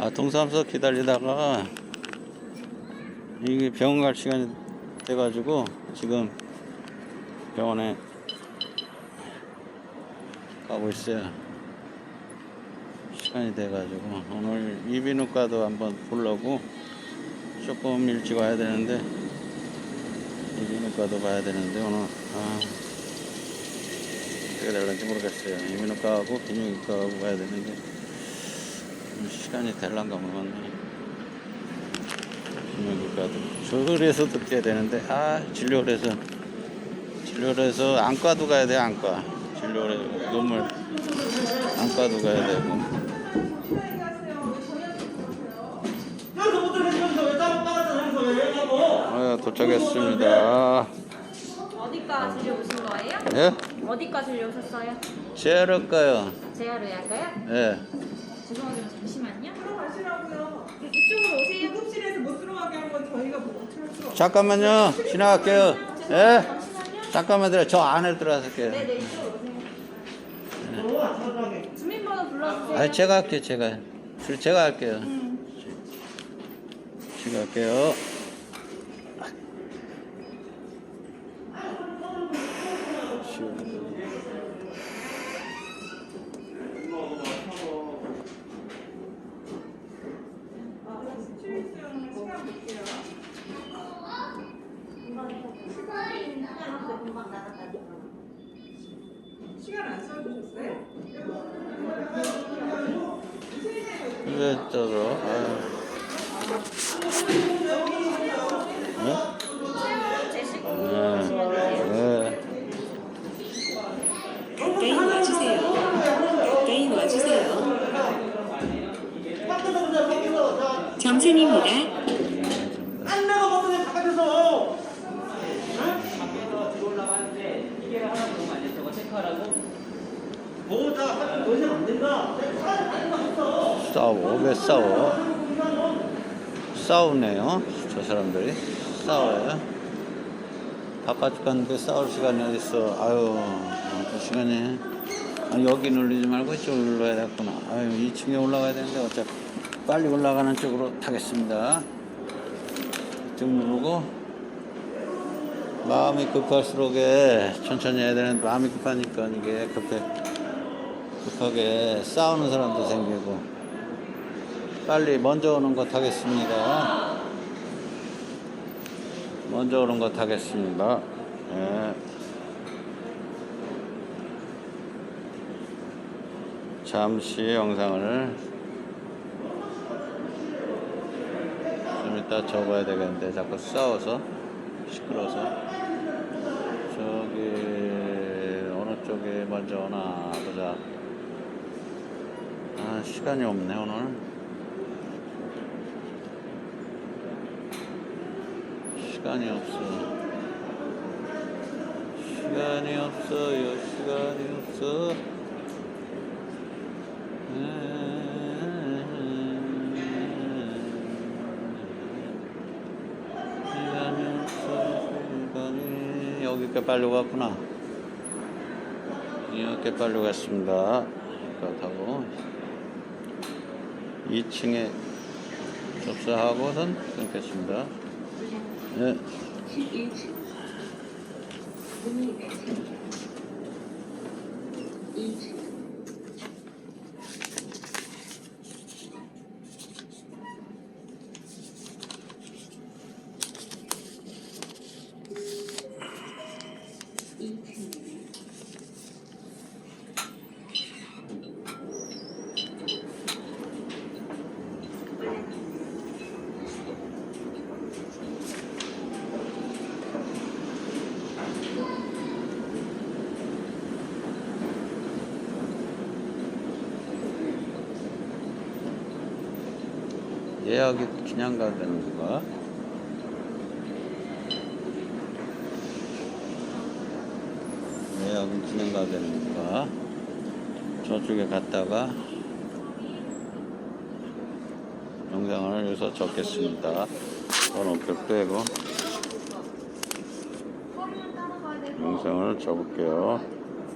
아, 동사무소 기다리다가 이게 병원 갈 시간이 돼가지고 지금 병원에 가고 있어요. 시간이 돼가지고 오늘 이비인후과도 한번 보려고 조금 일찍 와야 되는데 이비인후과도 봐야 되는데 오늘 아 어떻게 될런지 모르겠어요. 이비인후과하고 비뇨기과하고 가야 되는데 시간이 될란가 모르겠네. 비뇨기과도 저울에서 듣게 되는데 아 진료를 해서 진료를 해서 안과도 가야 돼 안과 진료를 해서 눈물 안과도 가야 되고 아, 도착했습니다. 어디과 진료 오신 거예요? 예? 어디과 진료 오셨어요? 제럴까요? 제아로 할까요? 예. 죄송하지만 잠깐만요. 지나갈게요. 예? 잠시만요. 잠깐만 들어. 저 안에. 네네 이쪽으로 오세요. 주민번호 불러주세요. 아, 제가 할게요. 제가. 줄 제가 할게요. 음. 제가 할게요. 수요일 수영 시간 볼게요. 시간 안 써주셨어요? 와주세요. 와주세요. 정선입니다. 안 나가거든요 바깥에서 뭐다 더 이상 안 된다 싸워. 왜 싸워? 싸우네요. 저 사람들이. 싸워요. 바빠 죽겠는데 싸울 시간이 어딨어. 아유, 그 시간에. 아, 여기 눌리지 말고 이쪽으로 눌러야 되겠구나. 아유, 2층에 올라가야 되는데 어차피 빨리 올라가는 쪽으로 타겠습니다. 이쪽 누르고. 마음이 급할수록에 천천히 해야 되는데 마음이 급하니까 이게 급해. 급하게 싸우는 사람도 생기고 빨리 먼저 오는 거 타겠습니다. 먼저 오는 거 타겠습니다. 예. 잠시 영상을 좀 이따 접어야 되겠는데 자꾸 싸워서 시끄러워서 저기 어느 쪽이 먼저 오나 보자. 아 시간이 없네 오늘. 시간이 없어. 시간이 없어요. 시간이 없어. 시간이 없어. 시간이 여기 꽤 빨리 갔구나. 이렇게 빨리 갔습니다. 그렇다고 2층에 접수하고선 끊겠습니다. 네. 예약이 그냥 가야 되는 건가? 예약은 그냥 가야 되는 건가? 저쪽에 갔다가 영상을 여기서 적겠습니다. 번호표 빼고 영상을 적을게요.